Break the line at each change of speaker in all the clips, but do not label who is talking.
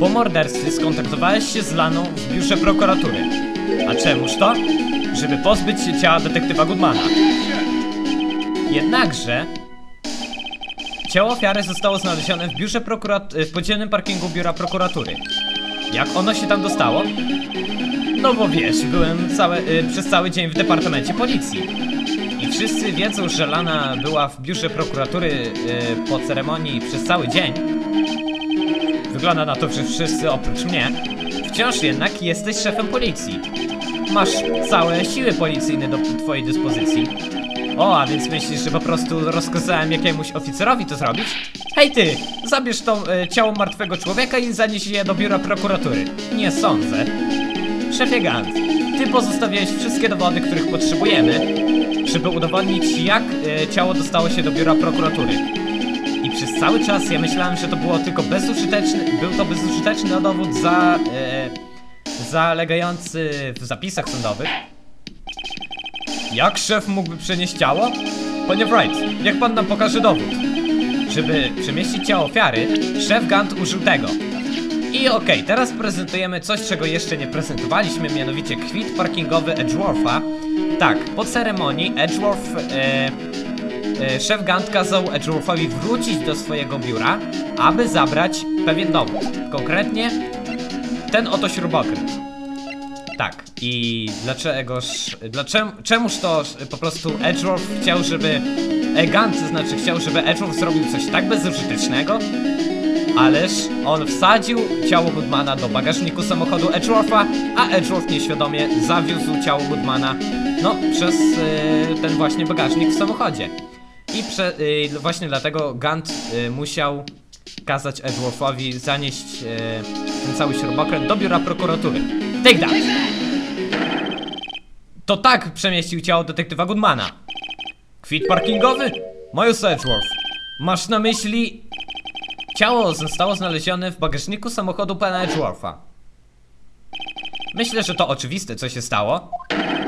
Po morderstwie skontaktowałeś się z Laną w biurze prokuratury. A czemuż to? Żeby pozbyć się ciała detektywa Goodmana. Jednakże ciało ofiary zostało znalezione w biurze prokurat- w podziemnym parkingu biura prokuratury. Jak ono się tam dostało? No bo wiesz, byłem całe, y, przez cały dzień w departamencie policji. I wszyscy wiedzą, że Lana była w biurze prokuratury y, po ceremonii przez cały dzień. Wygląda na to, że wszyscy oprócz mnie. Wciąż jednak jesteś szefem policji. Masz całe siły policyjne do twojej dyspozycji. O, a więc myślisz, że po prostu rozkazałem jakiemuś oficerowi to zrobić? Hej ty, zabierz to e, ciało martwego człowieka i zanieś je do biura prokuratury. Nie sądzę. Szefie Gant, ty pozostawiłeś wszystkie dowody, których potrzebujemy, żeby udowodnić, jak e, ciało dostało się do biura prokuratury. I przez cały czas ja myślałem, że to było tylko bezużyteczny, był to bezużyteczny dowód za, e, zalegający w zapisach sądowych. Jak szef mógłby przenieść ciało? Panie Wright, niech pan nam pokaże dowód. Żeby przemieścić ciało ofiary, szef Gant użył tego. I okej, teraz prezentujemy coś, czego jeszcze nie prezentowaliśmy, mianowicie kwit parkingowy Edgewortha. Tak, po ceremonii Edgeworth, e, szef Gant kazał Edgeworthowi wrócić do swojego biura, aby zabrać pewien dowód. Konkretnie ten oto śrubokręt. Tak, i dlaczegoż, dlaczemu, czemuż to po prostu Edgeworth chciał, żeby, e, Gant to znaczy chciał, żeby Edgeworth zrobił coś tak bezużytecznego? Ależ on wsadził ciało Goodmana do bagażniku samochodu Edgewortha, a Edgeworth nieświadomie zawiózł ciało Goodmana, no, przez e, ten właśnie bagażnik w samochodzie. I prze, e, właśnie dlatego Gant e, musiał kazać Edgeworthowi zanieść e, ten cały śrubokręt do biura prokuratury. Take that! To tak przemieścił ciało detektywa Goodmana. Kwit parkingowy? Miles Edgeworth. Masz na myśli... Ciało zostało znalezione w bagażniku samochodu pana Edgewortha. Myślę, że to oczywiste, co się stało.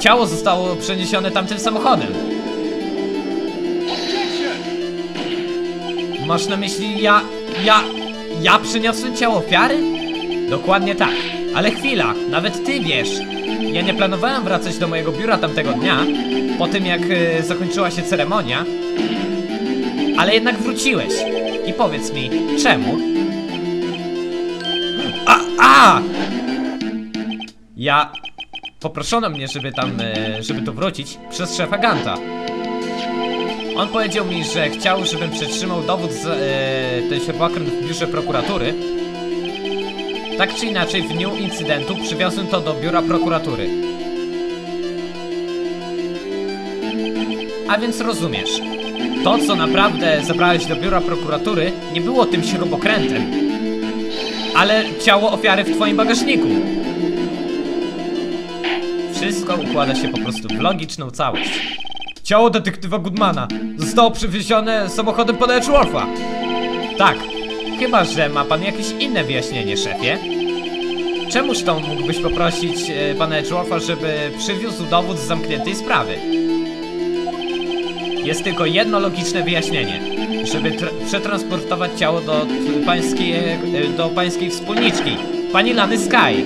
Ciało zostało przeniesione tamtym samochodem. Masz na myśli ja... ja... ja przeniosłem ciało ofiary? Dokładnie tak. Ale chwila, nawet ty wiesz. Ja nie planowałem wracać do mojego biura tamtego dnia, po tym jak e, zakończyła się ceremonia. Ale jednak wróciłeś. I powiedz mi, czemu? A! A! Ja... Poproszono mnie, żeby tam, e, żeby tu wrócić przez szefa Ganta. On powiedział mi, że chciał, żebym przetrzymał dowód z e, ten śrubokręt w biurze prokuratury. Tak czy inaczej, w dniu incydentu przywiozłem to do biura prokuratury. A więc rozumiesz, to co naprawdę zabrałeś do biura prokuratury nie było tym śrubokrętem, ale ciało ofiary w twoim bagażniku. Wszystko układa się po prostu w logiczną całość. Ciało detektywa Goodmana zostało przywiezione samochodem pana Edgewortha. Tak, chyba że ma pan jakieś inne wyjaśnienie, szefie. Czemuż to mógłbyś poprosić e, pana Edgewortha, żeby przywiózł dowód z zamkniętej sprawy? Jest tylko jedno logiczne wyjaśnienie. Żeby tr- przetransportować ciało do t- pańskiej, e, do pańskiej wspólniczki, pani Lany Sky.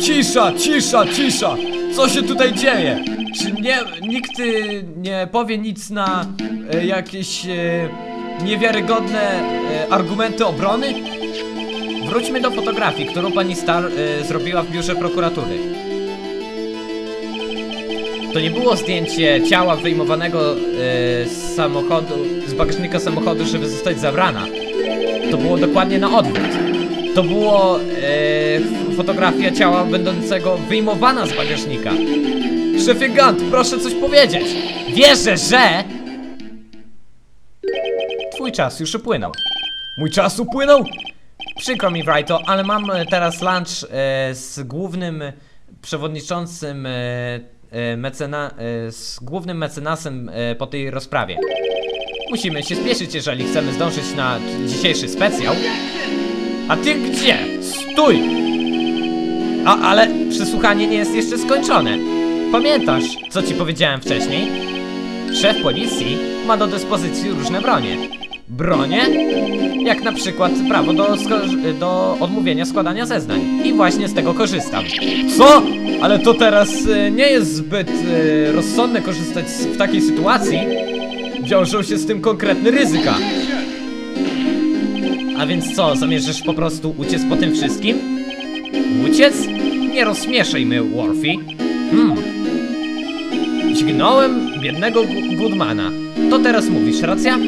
Cisza, cisza, cisza! Co się tutaj dzieje? Czy nie, nikt y, nie powie nic na e, jakieś e, niewiarygodne argumenty obrony? Wróćmy do fotografii, którą pani Star zrobiła w biurze prokuratury. To nie było zdjęcie ciała wyjmowanego z samochodu, z bagażnika samochodu, żeby zostać zabrana. To było dokładnie na odwrót. To było fotografia ciała będącego wyjmowana z bagażnika. Szefie Gant, proszę coś powiedzieć. Wierzę, że... Twój czas już upłynął. Mój czas upłynął? Przykro mi, Wrighto, ale mam e, teraz lunch e, z głównym przewodniczącym, e, e, mecena, e, z głównym mecenasem e, po tej rozprawie. Musimy się spieszyć, jeżeli chcemy zdążyć na dzisiejszy specjał. A ty gdzie? Stój! A, ale przesłuchanie nie jest jeszcze skończone. Pamiętasz, co ci powiedziałem wcześniej? Szef policji ma do dyspozycji różne bronie. bronię, jak na przykład prawo do, do odmówienia składania zeznań. I właśnie z tego korzystam. Co? Ale to teraz e, nie jest zbyt e, rozsądne korzystać z, w takiej sytuacji. Wiążą się z tym konkretne ryzyka. A więc co, zamierzasz po prostu uciec po tym wszystkim? Uciec? Nie rozśmieszaj mnie, Worfy. Hmm. Dźgnąłem biednego Goodmana. To teraz mówisz, racja?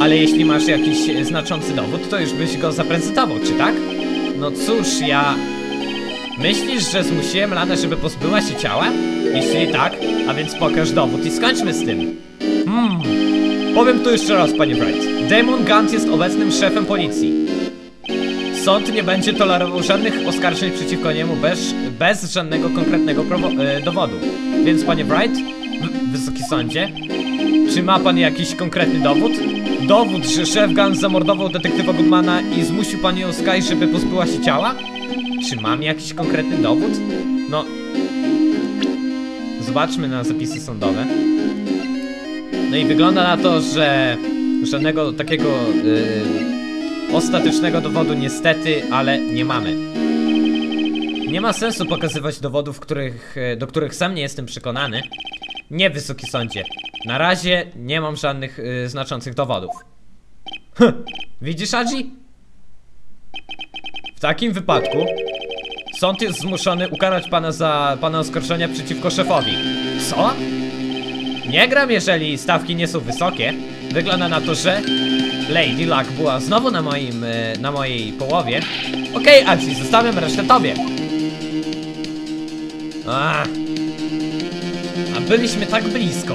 Ale jeśli masz jakiś e, znaczący dowód, to już byś go zaprezentował, czy tak? No cóż, ja... Myślisz, że zmusiłem Lanę, żeby pozbyła się ciała? Jeśli tak, a więc pokaż dowód i skończmy z tym. Hmm. Powiem to jeszcze raz, panie Bright. Damon Gant jest obecnym szefem policji. Sąd nie będzie tolerował żadnych oskarżeń przeciwko niemu bez, bez żadnego konkretnego e, dowodu. Więc, panie Bright, wysoki sądzie, czy ma pan jakiś konkretny dowód? Dowód, że szef Gant zamordował detektywa Goodmana i zmusił panią Sky, żeby pozbyła się ciała? Czy mam jakiś konkretny dowód? No... Zobaczmy na zapisy sądowe. No i wygląda na to, że żadnego takiego yy, ostatecznego dowodu niestety, ale nie mamy. Nie ma sensu pokazywać dowodów, których, e, do których sam nie jestem przekonany. Nie, wysoki sądzie. Na razie nie mam żadnych y, znaczących dowodów. Hm, widzisz, Adzi? W takim wypadku sąd jest zmuszony ukarać pana za pana oskarżenia przeciwko szefowi. Co? Nie gram, jeżeli stawki nie są wysokie. Wygląda na to, że Lady Luck była znowu na moim, e, na mojej połowie. Okej, Adzi, zostawiam resztę tobie. A. A byliśmy tak blisko.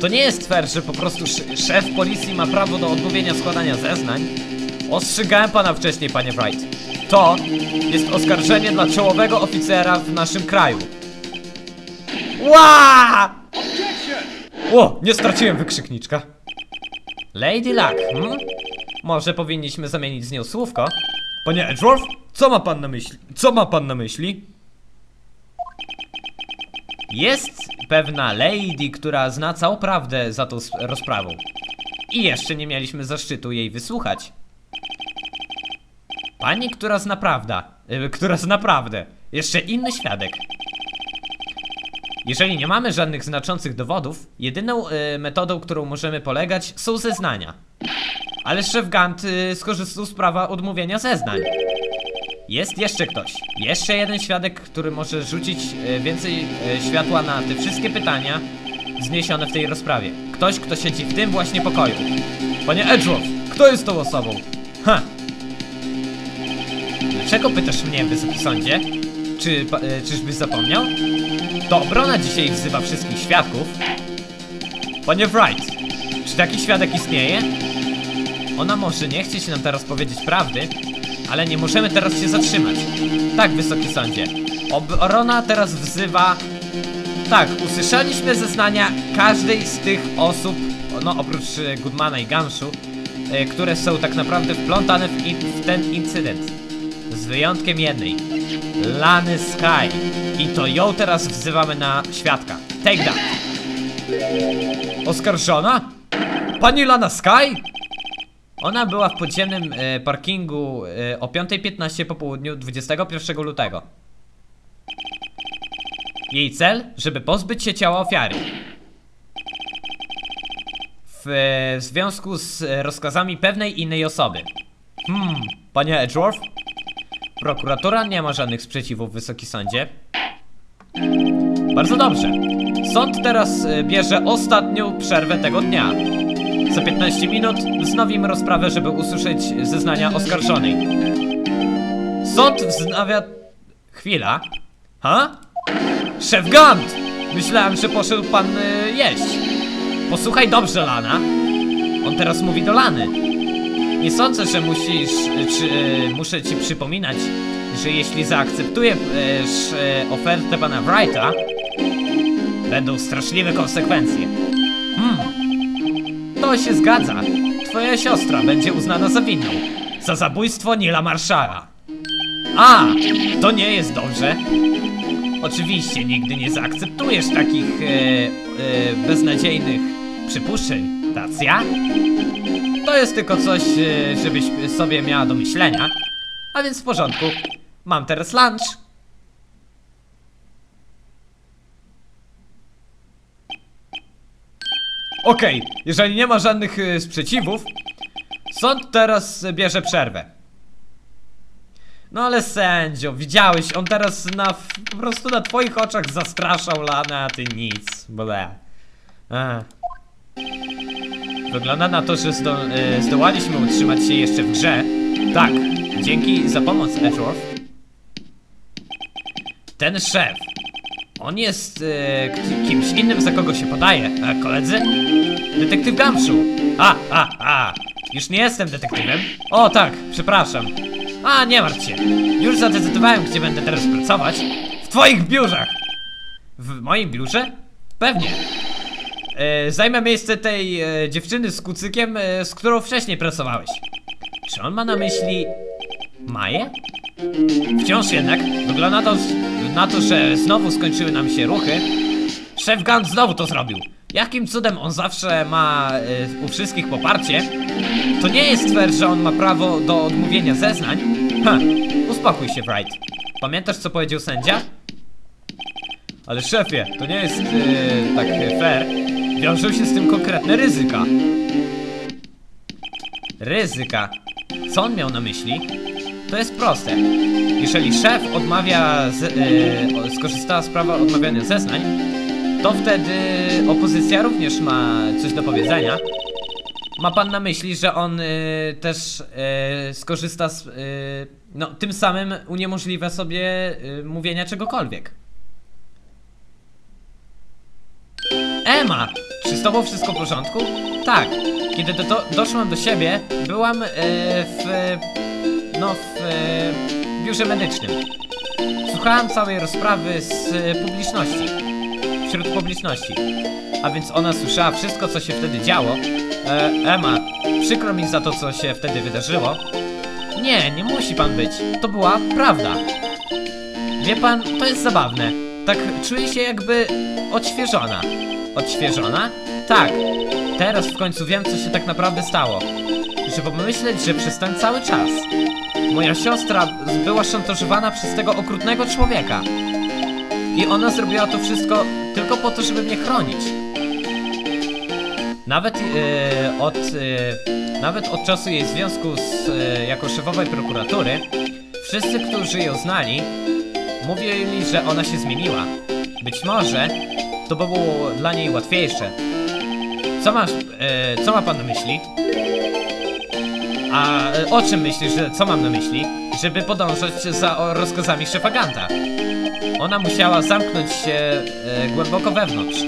To nie jest fair, że po prostu sz szef policji ma prawo do odmówienia składania zeznań. Ostrzegałem pana wcześniej, panie Wright. To jest oskarżenie dla czołowego oficera w naszym kraju. Ła! O, nie straciłem wykrzykniczka. Lady Luck, hmm? Może powinniśmy zamienić z nią słówko? Panie Edgeworth, co ma pan na myśli? Co ma pan na myśli? Jest pewna lady, która zna całą prawdę za tą rozprawą. I jeszcze nie mieliśmy zaszczytu jej wysłuchać. Pani, która zna prawda, y, która zna prawdę. Jeszcze inny świadek. Jeżeli nie mamy żadnych znaczących dowodów, jedyną y, metodą, którą możemy polegać, są zeznania. Ale szef Gant y, skorzystał z prawa odmówienia zeznań. Jest jeszcze ktoś. Jeszcze jeden świadek, który może rzucić y, więcej y, światła na te wszystkie pytania zniesione w tej rozprawie. Ktoś, kto siedzi w tym właśnie pokoju. Panie Edgeworth, kto jest tą osobą? Ha! Dlaczego pytasz mnie, wysoki sądzie? Czy, y, czyżbyś zapomniał? To obrona dzisiaj wzywa wszystkich świadków. Panie Wright, czy taki świadek istnieje? Ona może nie chcieć nam teraz powiedzieć prawdy, ale nie możemy teraz się zatrzymać. Tak, wysoki sądzie. Obrona teraz wzywa... Tak, usłyszeliśmy zeznania każdej z tych osób, no oprócz e, Goodmana i Ganshu, e, które są tak naprawdę wplątane w, in, w ten incydent. Z wyjątkiem jednej. Lany Sky. I to ją teraz wzywamy na świadka. Take that. Oskarżona? Pani Lana Sky? Ona była w podziemnym e, parkingu e, o 5.15 po południu 21 lutego. Jej cel, żeby pozbyć się ciała ofiary. W e, związku z e, rozkazami pewnej innej osoby. Hmm, panie Edgeworth? Prokuratura nie ma żadnych sprzeciwów, Wysoki Sądzie. Bardzo dobrze. Sąd teraz e, bierze ostatnią przerwę tego dnia. Za 15 minut wznowimy rozprawę, żeby usłyszeć zeznania oskarżonej. Sąd wznawia... Chwila. Ha? Szef Gant! Myślałem, że poszedł pan y, jeść. Posłuchaj dobrze, Lana. On teraz mówi do Lany. Nie sądzę, że musisz, czy y, muszę ci przypominać, że jeśli zaakceptujesz y, ofertę pana Wrighta, będą straszliwe konsekwencje. Hmm. To się zgadza. Twoja siostra będzie uznana za winną. Za zabójstwo Nila Marszala. A, to nie jest dobrze. Oczywiście nigdy nie zaakceptujesz takich e, e, beznadziejnych przypuszczeń, racja? Jest tylko coś, e, żebyś sobie miała do myślenia. A więc w porządku. Mam teraz lunch. Okej, jeżeli nie ma żadnych e, sprzeciwów, sąd teraz bierze przerwę. No ale sędzio, widziałeś, on teraz na, po prostu na twoich oczach zastraszał Lanę, a ty nic. Ble. Wygląda na to, że zdo, e, zdołaliśmy utrzymać się jeszcze w grze. Tak, dzięki za pomoc, Edgeworth. Ten szef, on jest e, kimś innym, za kogo się podaje. A koledzy? Detektyw Gamszu. A, a, a. Już nie jestem detektywem. O tak, przepraszam. A, nie martw się. Już zadecydowałem, gdzie będę teraz pracować. W twoich biurach. W moim biurze? Pewnie. E, zajmę miejsce tej e, dziewczyny z kucykiem, e, z którą wcześniej pracowałeś. Czy on ma na myśli Maję? Wciąż jednak wygląda to, na to, że znowu skończyły nam się ruchy. Szef Gant znowu to zrobił. Jakim cudem on zawsze ma u wszystkich poparcie? To nie jest fair, że on ma prawo do odmówienia zeznań. Ha, uspokój się, Bright. Pamiętasz, co powiedział sędzia? Ale szefie, to nie jest tak fair. Wiążą się z tym konkretne ryzyka. Ryzyka. Co on miał na myśli? To jest proste. Jeżeli szef odmawia, z, e, o- skorzystała z prawa odmawiania zeznań, to wtedy opozycja również ma coś do powiedzenia. Ma pan na myśli, że on y, też y, skorzysta z. Y, no, tym samym uniemożliwia sobie y, mówienia czegokolwiek. Emma! Czy z tobą wszystko w porządku? Tak. Kiedy do, do, doszłam do siebie, byłam y, w. No, w y, biurze medycznym. Słuchałam całej rozprawy z y, publiczności. Wśród publiczności. A więc ona słyszała wszystko, co się wtedy działo. E, Emma, przykro mi za to, co się wtedy wydarzyło. Nie, nie musi pan być. To była prawda. Wie pan, to jest zabawne. Tak czuję się jakby odświeżona. Odświeżona? Tak. Teraz w końcu wiem, co się tak naprawdę stało. Żeby pomyśleć, że przez ten cały czas moja siostra była szantażowana przez tego okrutnego człowieka. I ona zrobiła to wszystko tylko po to, żeby mnie chronić. Nawet e, od e, nawet od czasu jej związku z e, jako szefowej prokuratury, wszyscy, którzy ją znali, mówili, że ona się zmieniła. Być może to by było dla niej łatwiejsze. Co masz, e, co ma pan na myśli? A e, o czym myślisz, że co mam na myśli? Żeby podążać za rozkazami szefa Ganta. Ona musiała zamknąć się e, głęboko wewnątrz,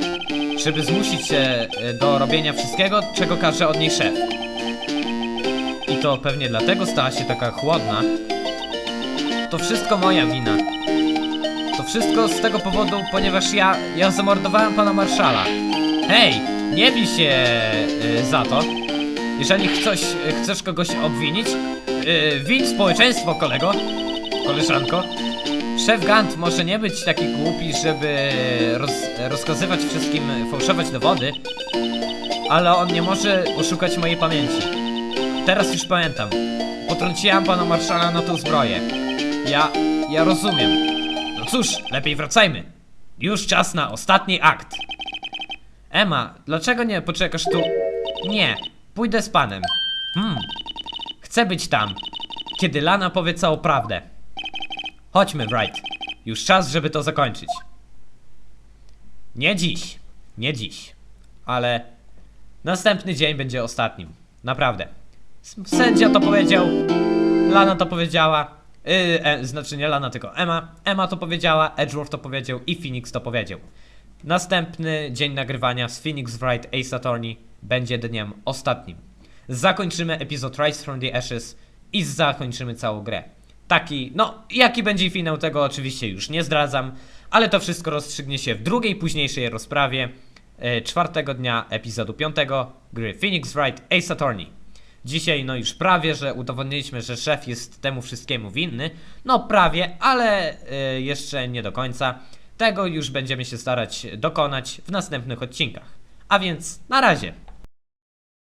żeby zmusić się e, do robienia wszystkiego, czego każe od niej szef. I to pewnie dlatego stała się taka chłodna. To wszystko moja wina. To wszystko z tego powodu, ponieważ ja, ja zamordowałem pana marszala. Hej, nie bij się e, za to. Jeżeli chcesz, chcesz kogoś obwinić, yy, win społeczeństwo, kolego, koleżanko. Szef Gant może nie być taki głupi, żeby roz, rozkazywać wszystkim fałszować dowody, ale on nie może oszukać mojej pamięci. Teraz już pamiętam. Potrąciłam pana marszala na tą zbroję. Ja, ja rozumiem. Cóż, lepiej wracajmy. Już czas na ostatni akt. Emma, dlaczego nie poczekasz tu? Nie, pójdę z panem. Hmm, chcę być tam, kiedy Lana powie całą prawdę. Chodźmy, Wright. Już czas, żeby to zakończyć. Nie dziś, nie dziś, ale następny dzień będzie ostatnim. Naprawdę. Sędzia to powiedział, Lana to powiedziała, yy, e, znaczy nie Lana, tylko Emma. Emma to powiedziała, Edgeworth to powiedział i Phoenix to powiedział. Następny dzień nagrywania z Phoenix Wright Ace Attorney będzie dniem ostatnim. Zakończymy epizod Rise from the Ashes i zakończymy całą grę. Taki, no, jaki będzie finał tego oczywiście już nie zdradzam, ale to wszystko rozstrzygnie się w drugiej, późniejszej rozprawie e, czwartego dnia epizodu piątego gry Phoenix Wright Ace Attorney. Dzisiaj no już prawie, że udowodniliśmy, że szef jest temu wszystkiemu winny. No prawie, ale e, jeszcze nie do końca. Tego już będziemy się starać dokonać w następnych odcinkach. A więc na razie.